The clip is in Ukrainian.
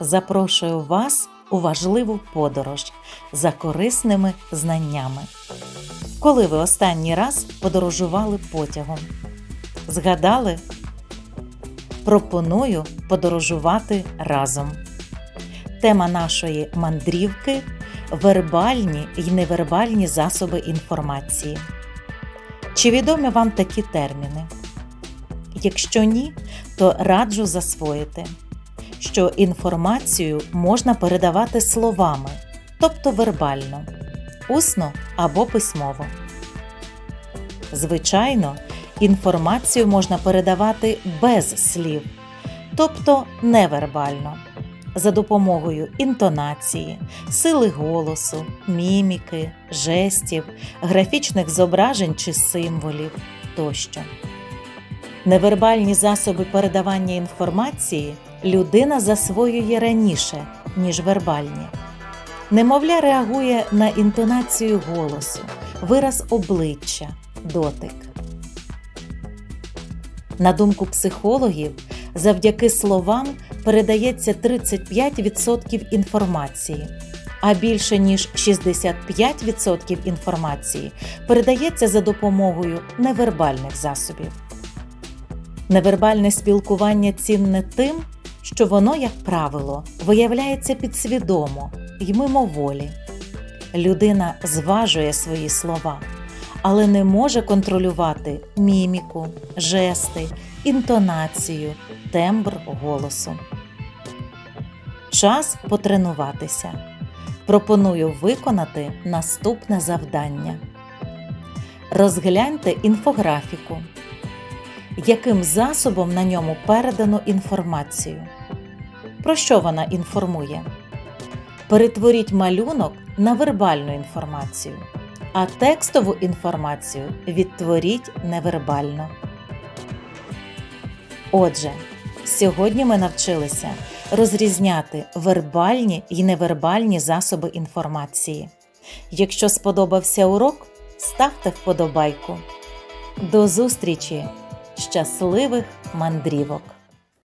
запрошую вас у важливу подорож за корисними знаннями. Коли ви останній раз подорожували потягом? Згадали? Пропоную подорожувати разом. Тема нашої мандрівки вербальні і невербальні засоби інформації. Чи відомі вам такі терміни? Якщо ні, то раджу засвоїти, що інформацію можна передавати словами, тобто вербально, усно або письмово. Звичайно, інформацію можна передавати без слів, тобто невербально, за допомогою інтонації, сили голосу, міміки, жестів, графічних зображень чи символів тощо. Невербальні засоби передавання інформації людина засвоює раніше, ніж вербальні. Немовля реагує на інтонацію голосу, вираз обличчя, дотик. На думку психологів, завдяки словам передається 35% інформації, а більше ніж 65% інформації передається за допомогою невербальних засобів. Невербальне спілкування цінне тим, що воно, як правило, виявляється підсвідомо й мимоволі. Людина зважує свої слова, але не може контролювати міміку, жести, інтонацію, тембр голосу. Час потренуватися. Пропоную виконати наступне завдання. Розгляньте інфографіку яким засобом на ньому передано інформацію. Про що вона інформує? Перетворіть малюнок на вербальну інформацію, а текстову інформацію відтворіть невербально. Отже, сьогодні ми навчилися розрізняти вербальні і невербальні засоби інформації. Якщо сподобався урок, ставте вподобайку. До зустрічі! Щасливих мандрівок!